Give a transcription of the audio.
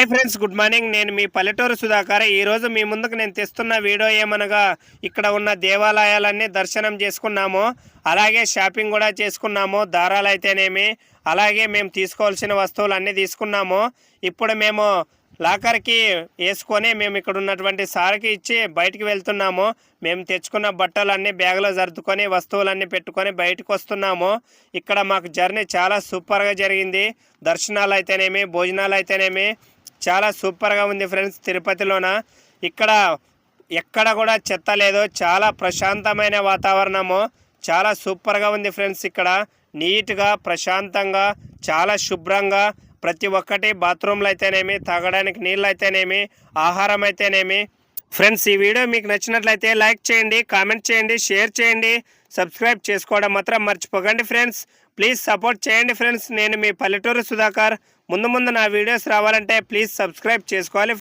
Hi friends good morning నేను మీ పల్లెటూరు సుధాకర్. ఈరోజు మీ ముందుకు నేను తెస్తున్న వీడియో ఏమనగా ఇక్కడ ఉన్న దేవాలయాలన్నీ దర్శనం చేసుకున్నాము. అలాగే షాపింగ్ కూడా చేసుకున్నాము. దారాలు అయితేనేమి అలాగే మేము తీసుకోవాల్సిన వస్తువులు అన్నీ తీసుకున్నాము. ఇప్పుడు మేము లాకర్కి వేసుకొని మేము ఇక్కడ ఉన్నటువంటి సార్కి ఇచ్చి బయటికి వెళ్తున్నాము. మేము తెచ్చుకున్న బట్టలన్నీ బ్యాగ్లో సర్దుకొని వస్తువులన్నీ పెట్టుకొని బయటకు వస్తున్నాము. ఇక్కడ మాకు జర్నీ చాలా సూపర్గా జరిగింది. దర్శనాలు అయితేనేమి భోజనాలు అయితేనేమి చాలా సూపర్గా ఉంది ఫ్రెండ్స్ తిరుపతిలోన. ఇక్కడ ఎక్కడ కూడా చెత్త లేదు. చాలా ప్రశాంతమైన వాతావరణము. చాలా సూపర్గా ఉంది ఫ్రెండ్స్ ఇక్కడ. నీట్గా ప్రశాంతంగా చాలా శుభ్రంగా. ప్రతి ఒక్కటి బాత్రూమ్లు అయితేనేమి తాగడానికి నీళ్ళు అయితేనేమి ఆహారం అయితేనేమి. ఫ్రెండ్స్ ఈ వీడియో మీకు నచ్చినట్లయితే లైక్ చేయండి కామెంట్ చేయండి షేర్ చేయండి. సబ్స్క్రైబ్ చేసుకోవడం మాత్రం మర్చిపోకండి ఫ్రెండ్స్. ప్లీజ్ సపోర్ట్ చేయండి ఫ్రెండ్స్. నేను మీ పల్లెటూరు సుధాకర్. ముందు ముందు నా వీడియోస్ రావాలంటే ప్లీజ్ సబ్స్క్రైబ్ చేసుకోవాలి.